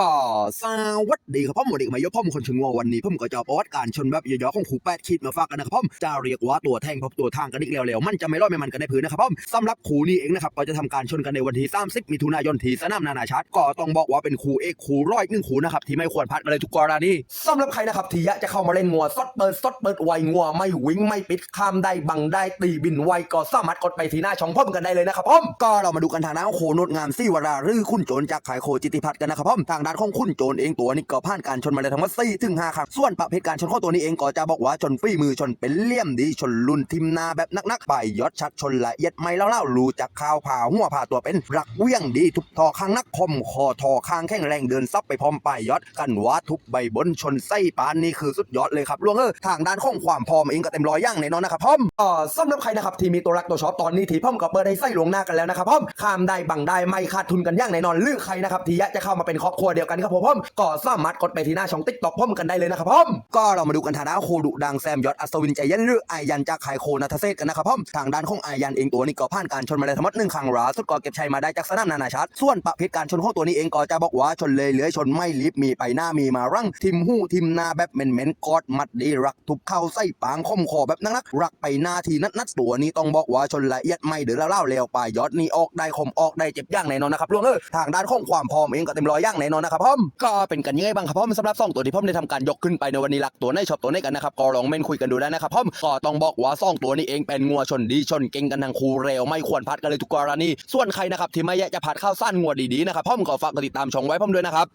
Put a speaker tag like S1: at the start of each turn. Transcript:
S1: ก็สวัสดีครับพ่อหมวดอีกมายกพ่อมคนชงววันนี้พ่อมก็จะเอาประวัติการชนแบบย่อๆของครูแปดขีดมาฝากกันนะครับพ่อมจะเรียกว่าตัวแทงพบตัวทางกันอีกแล้วๆมันจะไม่รอดไม่มันกันในพื้นนะครับพ่อมสำหรับครูนี้เองนะครับก็จะทำการชนกันในวันที่ 30 มิถุนายนที่สนามนานาชาติก็ต้องบอกว่าเป็นครูเอกครูร้อยหนึ่งครูนะครับที่ไม่ควรพลาดกันเลยทุกกรณีสำหรับใครนะครับที่อยากจะเข้ามาเล่นงัวสดเปิดสดเปิดไวงัวไม่วิ่งไม่ปิดข้ามได้บังได้ตีบินไวก็สามารถกดไปที่หน้าช่องพ่อมกันได้เลยนะครับพ่อมก็เรามาดูกันทางด้านของโคโนดงามซี่วราหรือคุณโจรจากขายโคจิติพัฒน์กันนะครับพ่อมทางด้านของคุณโจรเองตัวนี้ก็ผ่านการชนมาแล้วทั้งหมด4ถึง5ครั้งส่วนประเภทการชนของตัวนี้เองก็จะบอกว่าชนฝีมือชนเป็นเลี่ยมดีชนลุนทิมนาแบบนักๆไปยอดชัดชนละเอียดไม่เล่าๆรู้จักข่าวผ่าหัวผ่าตัวเป็นรักเวี่ยงดีทุบทอข้างนักคมคอทอข้างแข็งแรงเดินซับไปพร้อมไปยอดกันว่าทุบใบบนชนไส้ปานนี่คือสุดยอดเลยครับล่วงเออทางด้านของความพร้อมเองก็เต็มร้อยย่างแน่นอนนะครับพ่อมอ่อสำหรับใครนะครับที่มีตัวรักตัวชอบตอนนี้ที่พ่อมก็เปิดได้ไส้ลวงหน้ากันแล้วนะครับพ่อมข้ามได้บังได้ไม่ขาดทุนกันย่างแน่นอนหรือใครนะครับที่อยากจะเข้ามาเป็นครอบครัวเดียวกันครับผมพ่อมก็สามารถกดไปที่หน้าช่องติ๊กต็อกพ่อมกันได้เลยนะครับพ่อมก็เรามาดูกันทางด้าโคดุดังแซมยอดอัศวินใจเย็นหรือไอยันจากไคโคนัทเซศกันนะครับพ่อมทางด้านของไอยันเองตัวนี้ก็ผ่านการชนมาแล้ทั้งหมดหนึ่งครั้งราสุดก็เก็บชัยมาได้จากสนามนานาชาติส่วนประเภทการชนของตัวนี้เองก็จะบอกว่าชนเลยเหลือชนไม่ลิบมีไปหน้ามีมารั่งทิมหู้ทิมหน้าแบบเม็นเม็นๆกอดมัดดีรักทุบเข้าไส้ปางคมคอแบบนักๆรักไปหน้าทีนัดนัดตัวนี้ต้องบอกว่าชนละเอียดไม่เดือดเล่าเลวไปยอดนี่ออกได้คมออกได้เจ็บย่างแน่นอนนะครับลุงเออทางด้านของความพร้อมเองก็เต็มร้อยย่างแน่นอนนะครับพ่อมก็เป็นกันยังไงบ้างครับพ่อมสำหรับสองตัวที่พ่อมได้ทำการยกขึ้นไปในวันนี้หลักตัวในช็อปตัวในกันนะครับก็ลองเม่นคุยกันดูได้นะครับพ่อมก็ต้องบอกว่าสองตัวนี้เองเป็นงัวชนดีชนเก่งกันทั้งคู่เร็วไม่ควรพลาดกันเลยทุกกรณีส่วนใครนะครับที่ไม่อยากจะพลาดข้าวสั้นงัวดีๆนะครับพ่อมก็ฝากกดติดตามช่องไว้พ่อมด้วยนะครับ